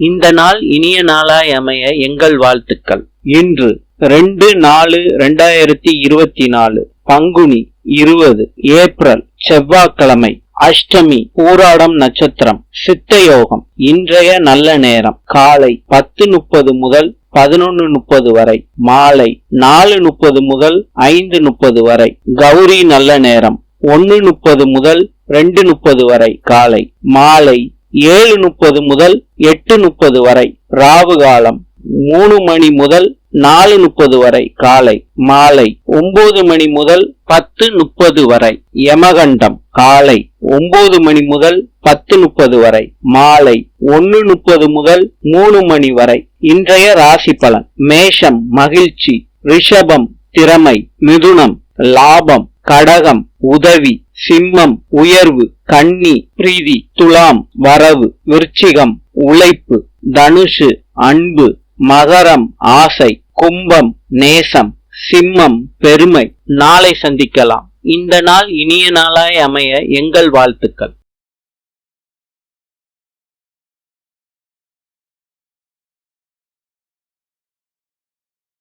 இந்த நாள் இனிய நாளாய் அமைய எங்கள் வாழ்த்துக்கள். இன்று ரெண்டு நாலு ரெண்டாயிரத்தி இருபத்தி நாலு பங்குனி இருபது ஏப்ரல் செவ்வாய்க்கிழமை அஷ்டமி பூராடம் நட்சத்திரம் சித்த யோகம் இன்றைய நல்ல நேரம் காலை பத்து முப்பது முதல் பதினொன்னு முப்பது வரை மாலை நாலு முப்பது முதல் ஐந்து முப்பது வரை கௌரி நல்ல நேரம் ஒன்னு முப்பது முதல் ரெண்டு முப்பது வரை காலை மாலை ஏழு முப்பது முதல் எட்டு முப்பது வரை ராவு காலம் மூணு மணி முதல் நாலு முப்பது வரை காலை மாலை ஒன்பது மணி முதல் பத்து முப்பது வரை யமகண்டம் காலை ஒன்பது மணி முதல் பத்து முப்பது வரை மாலை ஒன்னு முப்பது முதல் மூணு மணி வரை இன்றைய ராசி பலன். மேஷம் மகிழ்ச்சி ரிஷபம் திறமை மிதுனம் லாபம் கடகம் உதவி சிம்மம் உயர்வு கன்னி பிரீதி துலாம் வரவு விருச்சிகம் உழைப்பு தனுஷு அன்பு மகரம் ஆசை கும்பம் நேசம் சிம்மம் பெருமை. நாளை சந்திக்கலாம். இந்த நாள் இனிய நாளாய் அமைய எங்கள் வாழ்த்துக்கள்.